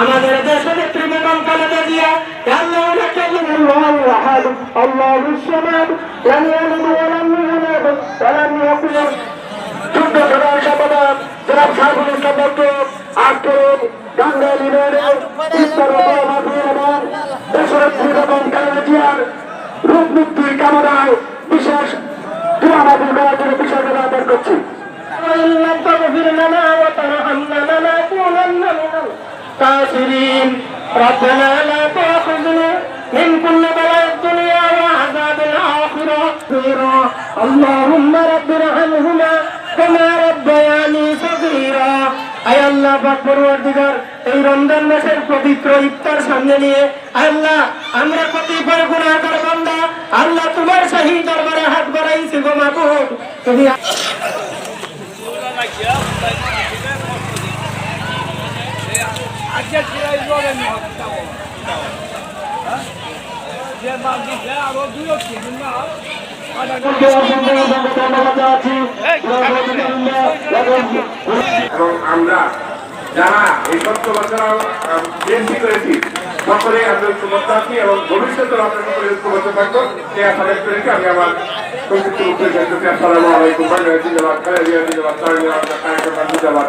আমাদের দেশের তৃণমূল কলেজে দিয়া আল্লাহ বিশ্বনাথ জনাব সাহেবুল ইসলাম ডক্টর আক্তর গাঙ্গালী تغفر لنا وترحمنا لنكونن من الخاسرين ربنا لا تأخذنا من كل بلاء الدنيا وعذاب الآخرة خيرا اللهم رب ارحمهما كما ربياني صغيرا আয় আল্লাহ পাক পরওয়ারদিগার এই রমজান মাসের পবিত্র ইফতার সামনে নিয়ে আল্লাহ আমরা কতিপয় গুনাহগার বান্দা আল্লাহ তোমার শাহী দরবারে হাত বাড়াইছি গো মাবুদ তুমি এবং আমরা যারা এই সত্য বছর বিএনপি করেছি সকলে আমরা ঐক্যবদ্ধ আছি এবং ভবিষ্যতে আমরা সকলে ঐক্যবদ্ধ থাকব সে আশা ব্যক্ত রেখে আমি আমার সংযুক্ত রূপে জানতে আসসালামু আলাইকুম বাংলাদেশ জিন্দাবাদ খালেদিয়া জিন্দাবাদ তামিল জিন্দাবাদ জিন্দাবাদ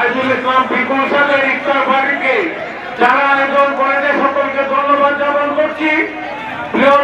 আইজুল ইসলাম পিপুল সাথে ইফতার পার্টিকে যারা আয়োজন করেছে সকলকে ধন্যবাদ জ্ঞাপন করছি। প্রিয়